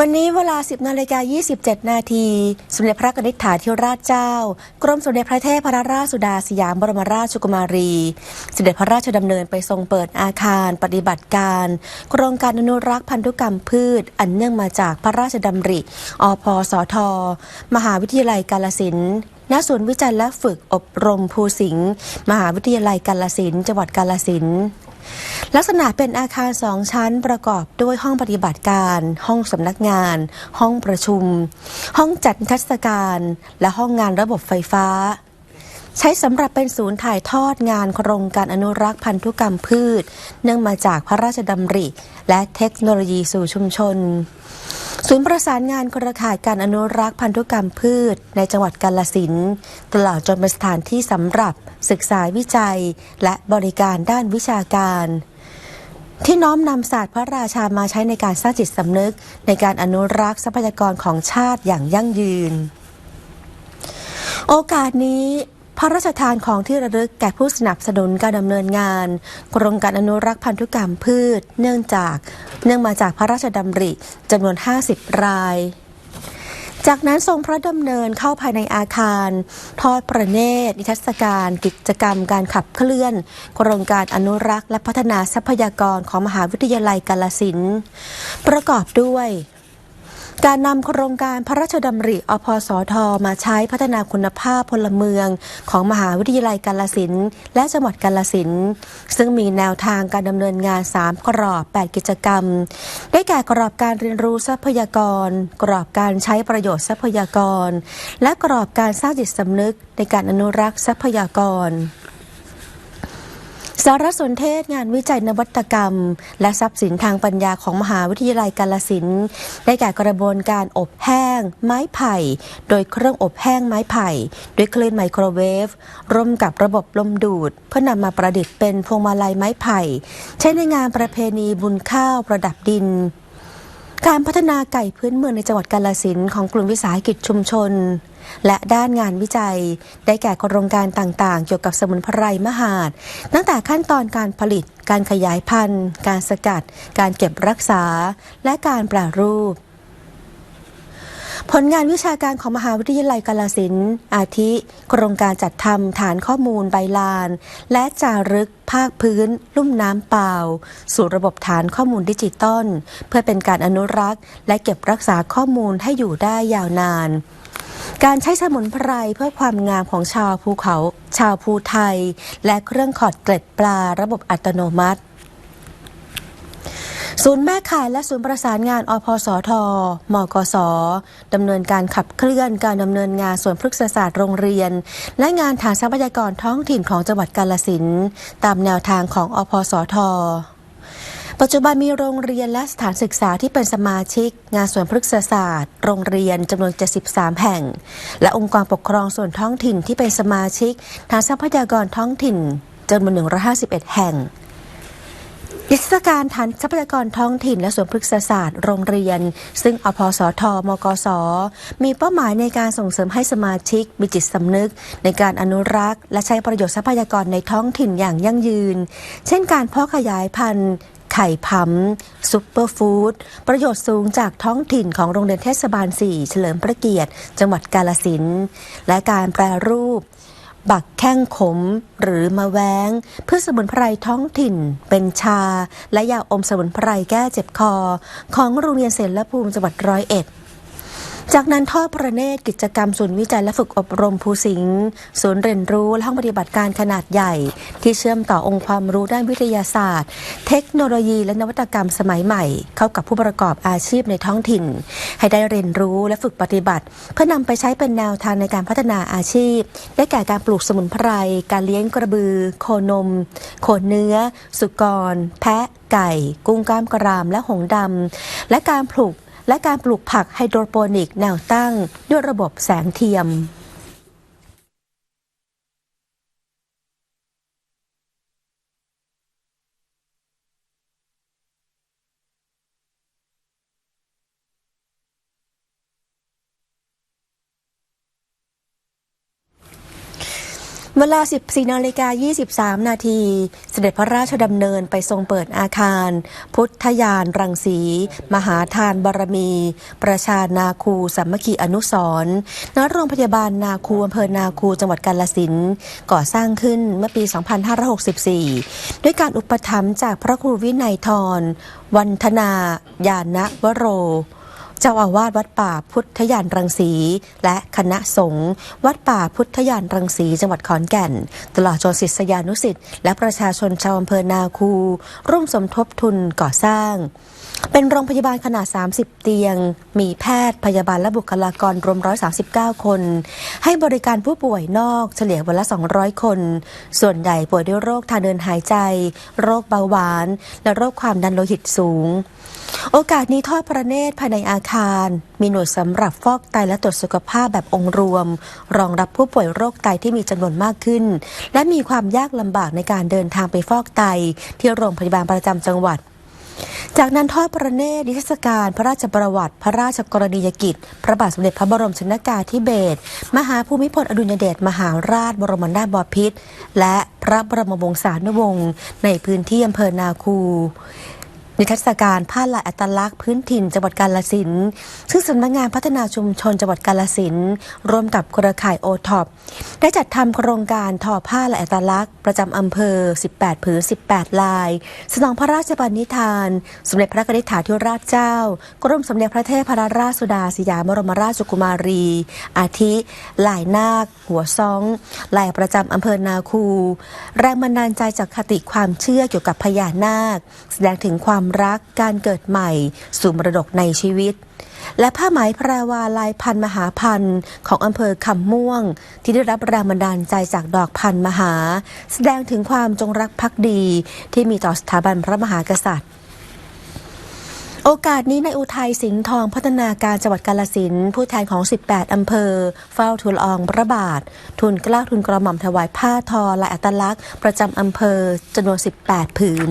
วันนี้เวลา 10นาฬิกา27 นาทีสมเด็จพระนิษฐาธิราชเจ้า กรมสมเด็จพระเทพรราชสุดาสยามบรมราชกุมารีเสด็จพระราชดำเนินไปทรงเปิดอาคารปฏิบัติการ โครงการอนุรักษ์พันธุกรรมพืช อันเนื่องมาจากพระราชดำริ อพสท มหาวิทยาลัยกาลสินณศูนย์วิจัยและฝึกอบรมภูสิงห์มหาวิทยาลัยกาลสินจังหวัดกาลสิน ลักษณะเป็นอาคารสองชั้นประกอบด้วยห้องปฏิบัติการ ห้องสำนักงาน ห้องประชุม ห้องจัดนิทรรศการ และห้องงานระบบไฟฟ้า ใช้สำหรับเป็นศูนย์ถ่ายทอดงานโครงการอนุรักษ์พันธุกรรมพืช เนื่องมาจากพระราชดำริ และเทคโนโลยีสู่ชุมชนศูนย์ประสานงานเครือข่ายการอนุรักษ์พันธุกรรมพืช ในจังหวัดกาลสินตลอดจนเป็นสถานที่สำหรับศึกษาวิจัย และบริการด้านวิชาการ ที่น้อมนำศาสตร์พระราชามาใช้ในการสร้างจิตสำนึก ในการอนุรักษ์ทรัพยากรของชาติอย่างยั่งยืน โอกาสนี้พระราชทานของที่ระลึกแก่ผู้สนับสนุนการดำเนินงาน โครงการอนุรักษ์พันธุกรรมพืช เนื่องจาก เนื่องมาจากพระราชดำริจำนวน 50 ราย จากนั้นทรงพระดำเนินเข้าภายในอาคาร ทอดพระเนตรนิทรรศการกิจกรรมการขับเคลื่อน โครงการอนุรักษ์และพัฒนาทรัพยากรของมหาวิทยาลัยกาลสินประกอบด้วย การนำโครงการพระราชดำริอพสท มาใช้พัฒนาคุณภาพพลเมือง ของมหาวิทยาลัยกาลสินและจังหวัดกาลสินซึ่งมีแนวทางการดำเนินงาน 3 กรอบ 8 กิจกรรม ได้แก่กรอบการเรียนรู้ทรัพยากร กรอบการใช้ประโยชน์ทรัพยากร และกรอบการสร้างจิตสำนึกในการอนุรักษ์ทรัพยากร สารสนเทศงานวิจัยนวัตกรรม และทรัพย์สินทางปัญญาของมหาวิทยาลัยกาลสินได้แก่กระบวนการอบแห้ง ไม้ไผ่ โดยเครื่องอบแห้งไม้ไผ่ ด้วยคลื่นไมโครเวฟร่วมกับระบบลมดูด เพื่อนำมาประดิษฐ์เป็นพวงมาลัยไม้ไผ่ ใช้ในงานประเพณีบุญข้าวประดับดิน การพัฒนาไก่พื้นเมืองในจังหวัดกาลสินของกลุ่มวิสาหกิจชุมชน และด้านงานวิจัย ได้แก่โครงการต่างๆ เกี่ยวกับสมุนไพรมหาด ตั้งแต่ขั้นตอนการผลิต การขยายพันธุ์ การสกัด การเก็บรักษา และการแปรรูป ลงานวิชาการของมหาวิทยาลัยกาลสินอาทิ โครงการจัดทำฐานข้อมูลใบลาน และจารึกภาคพื้น ลุ่มน้ำเปล่า สู่ระบบฐานข้อมูลดิจิตอลเพื่อเป็นการอนุรักษ์ และเก็บรักษาข้อมูลให้อยู่ได้ยาวนาน การใช้สมุนไพรเพื่อความงามของชาวภูเขา ชาวภูไทย และเครื่องขอดเกล็ดปลาระบบอัตโนมัติ ศูนย์แม่ข่ายและศูนย์ประสานงานอพสทมกสดำเนินการขับเคลื่อนการดำเนินงานส่วนพฤกษศาสตร์โรงเรียน และงานฐานทรัพยากรท้องถิ่นของจังหวัดกาลสินตามแนวทางของอพสทปัจจุบันมีโรงเรียนและสถานศึกษาที่เป็นสมาชิก งานส่วนพฤกษศาสตร์ โรงเรียนจำนวน 73 แห่ง และองค์กรปกครองส่วนท้องถิ่นที่เป็นสมาชิกฐานทรัพยากรท้องถิ่นจำนวน 151 แห่ง นิทรรศการฐานทรัพยากรท้องถิ่นและสวนพฤกษศาสตร์โรงเรียน ซึ่งอพสทมกส มีเป้าหมายในการส่งเสริมให้สมาชิก มีจิตสำนึก ในการอนุรักษ์ และใช้ประโยชน์ทรัพยากรในท้องถิ่นอย่างยั่งยืน เช่นการเพาะขยายพันธุ์ไข่ผำซุปเปอร์ฟู้ดประโยชน์สูงจากท้องถิ่นของโรงเรียนเทศบาล 4 เฉลิมพระเกียรติ จังหวัดกาลสินและการแปรรูป บักแข้งขมหรือมาแว้งเพื่อสมุนไพรท้องถิ่น เป็นชา และยาอมสมุนไพรแก้เจ็บคอ ของโรงเรียนเสรภูมิจังหวัดร้อยเอ็ด จากนั้นทอดพระเนตรกิจกรรมศูนย์วิจัยและฝึกอบรมภูสิงห์ศูนย์เรียนรู้และห้องปฏิบัติการขนาดใหญ่ ที่เชื่อมต่อองค์ความรู้ด้านวิทยาศาสตร์ เทคโนโลยีและนวัตกรรมสมัยใหม่ เข้ากับผู้ประกอบอาชีพในท้องถิ่น ให้ได้เรียนรู้และฝึกปฏิบัติ เพื่อนำไปใช้เป็นแนวทางในการพัฒนาอาชีพ ได้แก่การปลูกสมุนไพรการเลี้ยงกระบือ โคนม โคเนื้อ สุกร แพะไก่ กุ้งกล้ามกรามและหงดำและการปลูก และการปลูกผักไฮโดรโปนิกแนวตั้งด้วยระบบแสงเทียม เวลา 14นาฬิกา23 นาที เสด็จพระราชดำเนินไปทรงเปิดอาคาร พุทธยานรังสี มหาทานบารมี ประชานาคูสามัคคีอนุสรณ์ณโรงพยาบาลนาคูอำเภอนาคูจังหวัดกาลสินก่อสร้างขึ้นเมื่อปี 2564 ด้วยการอุปถัมภ์จากพระครูวินัยทรวันธนายานะวโร เจ้าอาวาสวัดป่าพุทธยานรังสี และคณะสงฆ์วัดป่าพุทธยานรังสี จังหวัดขอนแก่น ตลอดจนศิษยานุสิษย์และประชาชนชาวอำเภอนาคู ร่วมสมทบทุนก่อสร้าง เป็นโรงพยาบาลขนาด 30 เตียง มีแพทย์พยาบาลและบุคลากรรวม 139 คน ให้บริการผู้ป่วยนอกเฉลี่ยวันละ 200 คน ส่วนใหญ่ป่วยด้วยโรคทางเดินหายใจ โรคเบาหวาน และโรคความดันโลหิตสูงโอกาสนี้ทอดพระเนตรภายในอาคาร มีหน่วยสำหรับฟอกไตและตรวจสุขภาพแบบองค์รวม รองรับผู้ป่วยโรคไตที่มีจำนวนมากขึ้น และมีความยากลำบากในการเดินทางไปฟอกไต ที่โรงพยาบาลประจำจังหวัดจากนั้นทอดพระเนตรนิทรรศการพระราชประวัติ พระราชกรณียกิจ พระบาทสมเด็จพระบรมชนกาธิเบศรมหาภูมิพลอดุลยเดชมหาราชบรมนาถบพิตรและพระบรมวงศานุวงศ์ในพื้นที่อำเภอนาคู นิทรรศการผ้าลายอัตลักษณ์พื้นถิ่นจังหวัดกาลสินซึ่งสำนักงานพัฒนาชุมชนจังหวัดกาลสินร่วมกับเครือข่ายโอท็อปได้จัดทำโครงการทอผ้าลายอัตลักษณ์ ประจำอำเภอ 18 ผืน 18 ลาย สนองพระราชปณิธานสมเด็จพระนิธิถาธิราชเจ้า กรมสมเด็จพระเทพรัตนราชสุดาสยามบรมราชกุมารี อาทิ ลายนาค หัวซองลายประจำอำเภอนาคู แรงบันดาลใจจากคติความเชื่อเกี่ยวกับพญานาค แสดงถึงความรักการเกิดใหม่ สู่มรดกในชีวิต และผ้าไหมแพรวาลายพันมหาพันธ์ของอำเภอคำม่วง ที่ได้รับแรงบันดาลใจจากดอกพันมหา แสดงถึงความจงรักภักดี ที่มีต่อสถาบันพระมหากษัตริย์โอกาสนี้ในายอุทัยสิงห์ทองพัฒนาการจังหวัดกาลสินผู้แทนของ 18 อำเภอ เฝ้าทูลอองพระบาท ทุนกล้าทุนกระหม่อมถวายผ้าทอลายอัตลักษณ์ ประจำอำเภอจำนวน 18 ผืน